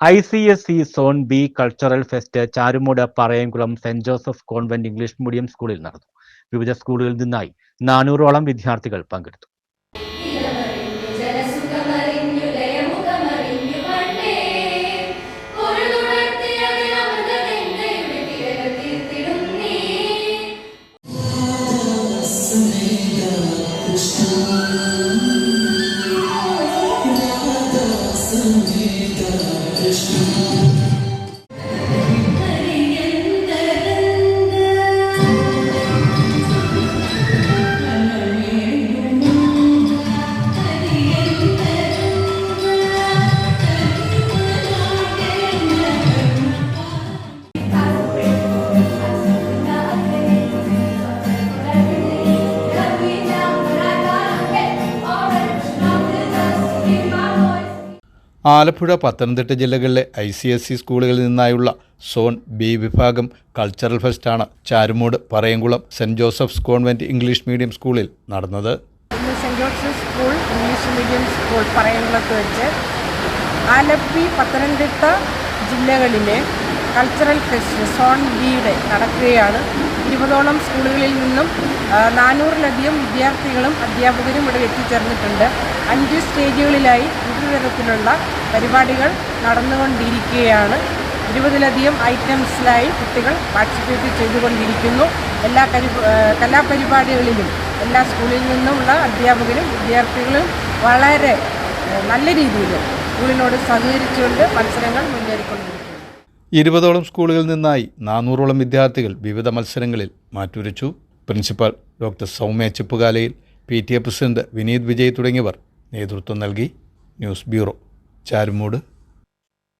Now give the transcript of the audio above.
I C S E zone B cultural fest Charummoodu Parayamkulam Saint Joseph convent English medium സ്കൂളിൽ നടന്നു. വിവിധ സ്കൂളുകളിൽ നിന്നായി നാനൂറോളം വിദ്യാർത്ഥികൾ പങ്കെടുത്തു. Thank ലയമുഖമറിഞ്ഞു this ആലപ്പുഴ പത്തനംതിട്ട ജില്ലകളിലെ ഐ സി എസ് സി സ്കൂളുകളിൽ നിന്നായുള്ള സോൺ ബി വിഭാഗം cultural ഫെസ്റ്റാണ് Charummoodu Parayamkulam Saint Joseph's convent English medium സ്കൂളിൽ നടന്നത്. സ്കൂൾ ഇംഗ്ലീഷ് മീഡിയം സ്കൂൾ പറയംകുളത്ത് വെച്ച് ആലപ്പി പത്തനംതിട്ട ജില്ലകളിലെ കൾച്ചറൽ ഫെസ്റ്റ് സോൺ ബിയുടെ നടക്കുകയാണ്. ഇരുപതോളം സ്കൂളുകളിൽ നിന്നും നാനൂറിലധികം വിദ്യാർത്ഥികളും അധ്യാപകരും ഇവിടെ എത്തിച്ചേർന്നിട്ടുണ്ട്. അഞ്ച് സ്റ്റേജുകളിലായി വിവിധ തരത്തിലുള്ള പരിപാടികൾ നടന്നുകൊണ്ടിരിക്കുകയാണ്. ഇരുപതിലധികം ഐറ്റംസിലായി കുട്ടികൾ പാർട്ടിസിപ്പേറ്റ് ചെയ്തുകൊണ്ടിരിക്കുന്നു. എല്ലാ കലാപരിപാടികളിലും എല്ലാ സ്കൂളിൽ നിന്നുമുള്ള അധ്യാപകരും വിദ്യാർത്ഥികളും വളരെ നല്ല രീതിയിൽ സ്കൂളിനോട് സഹകരിച്ചുകൊണ്ട് മത്സരങ്ങൾ മുന്നേറിക്കൊണ്ടിരിക്കുന്നു. ഇരുപതോളം സ്കൂളുകളിൽ നിന്നായി നാനൂറോളം വിദ്യാർത്ഥികൾ വിവിധ മത്സരങ്ങളിൽ മാറ്റുരച്ചു. Principal doctor Soumya ചിപ്പുകാലയിൽ P T A president Vineeth Vijay തുടങ്ങിയവർ നേതൃത്വം നൽകി ന്യൂസ് ബ്യൂറോ ചാരുമൂട്.